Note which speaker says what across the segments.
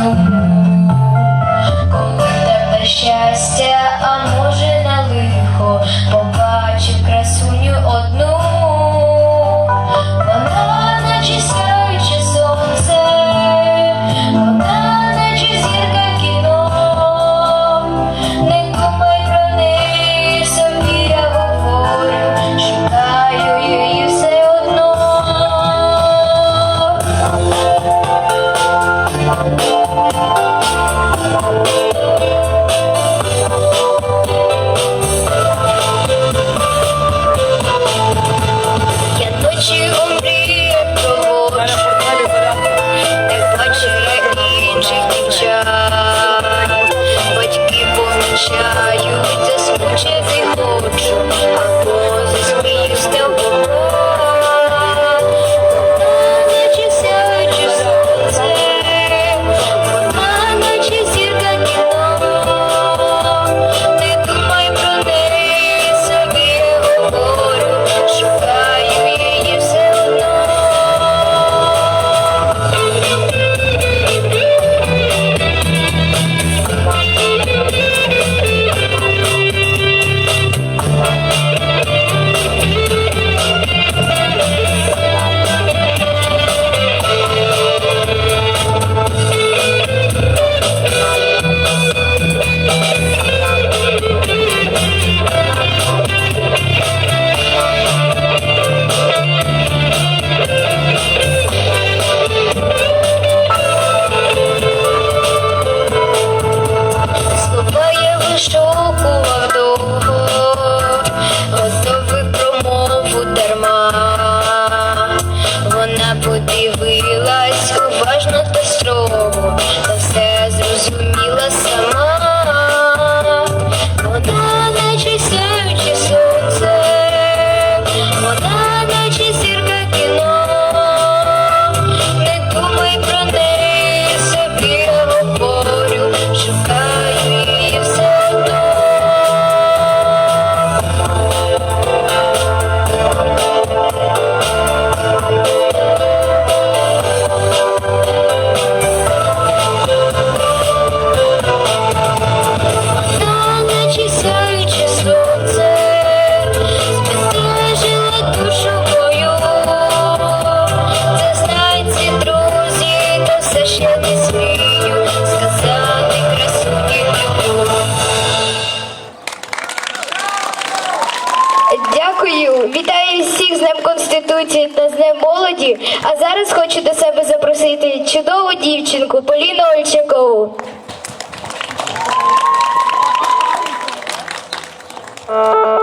Speaker 1: Коли тебе щастя, а може на лихо, побачив красуню одну, вона наче сяюче сонце, вона наче зірка кіно, не думай про неї, собі шукаю її все одно. Thank you. дивилась уважно та
Speaker 2: дівчинку Поліну Ольчакову.
Speaker 1: Thank.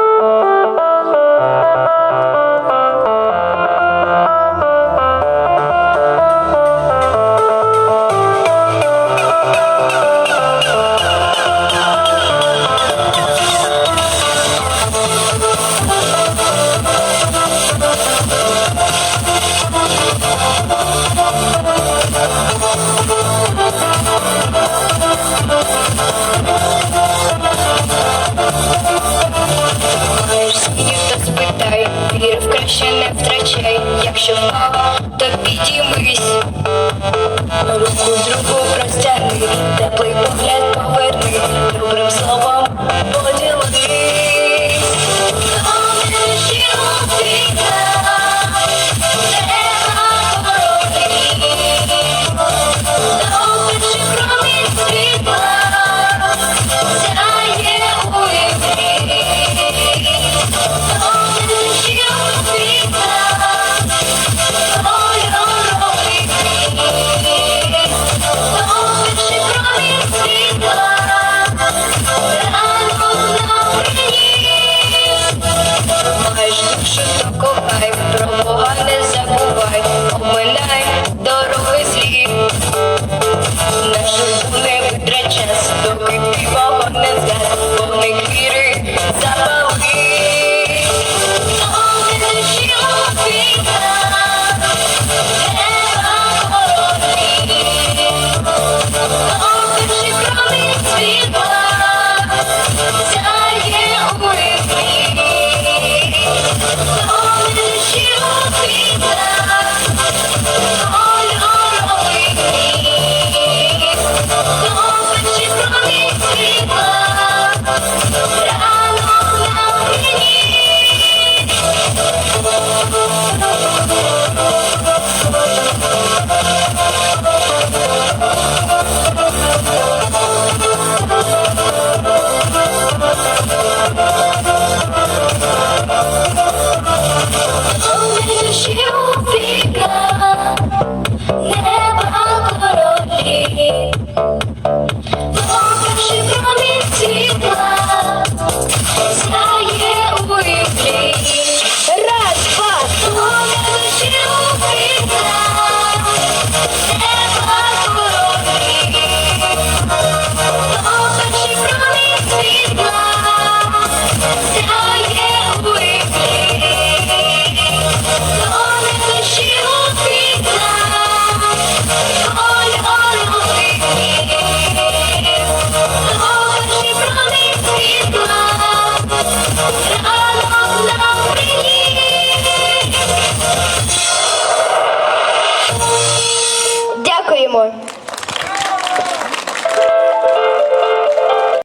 Speaker 1: ще не втрачай, якщо впала, то підіймись, руку другу простягни, теплий погляд поверни, добрим словом. Кохай, про Бога не забувай, помиляй.
Speaker 2: Keep